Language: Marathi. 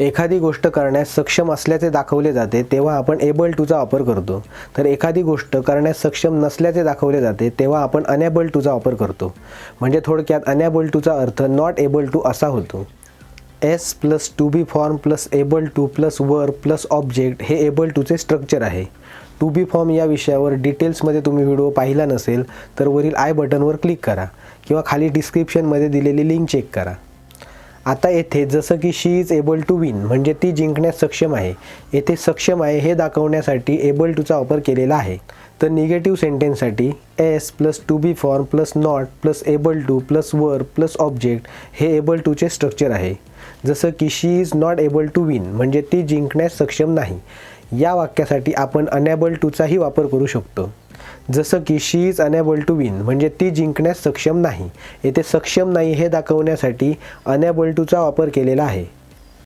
एखादी गोष्ट करण्यास सक्षम असल्याचे दाखवले जाते तेव्हा आपण एबल टूचा वापर करतो. तर एखादी गोष्ट करण्यास सक्षम नसल्याचे दाखवले जाते तेव्हा आपण अनॅबल टूचा वापर करतो. म्हणजे थोडक्यात अनॅबल टूचा अर्थ नॉट एबल टू असा होतो. S plus to be form plus able to plus वर प्लस ऑब्जेक्ट हे एबल टूचे स्ट्रक्चर आहे. टू बी फॉर्म या विषयावर डिटेल्समध्ये तुम्ही व्हिडिओ पाहिला नसेल तर वरील आय बटनवर क्लिक करा किंवा खाली डिस्क्रिप्शनमध्ये दिलेली लिंक चेक करा. आता येथे जसं की she is able to win म्हणजे ती जिंकण्यास सक्षम आहे. येथे सक्षम आहे हे दाखवण्यासाठी एबल टूचा वापर केलेला आहे. तर negative सेंटेन्ससाठी S plus to be form plus not plus able to plus verb plus object हे एबल टूचे स्ट्रक्चर आहे. जसं की she is not able to win म्हणजे ती जिंकण्यास सक्षम नाही. या वाक्यासाठी आपण अनॅबल टूचाही वापर करू शकतो. जसं की she is unable to win म्हणजे ती जिंकण्यास सक्षम नाही. येथे सक्षम नाही हे दाखवण्यासाठी अनॅबल टूचा वापर केलेला आहे.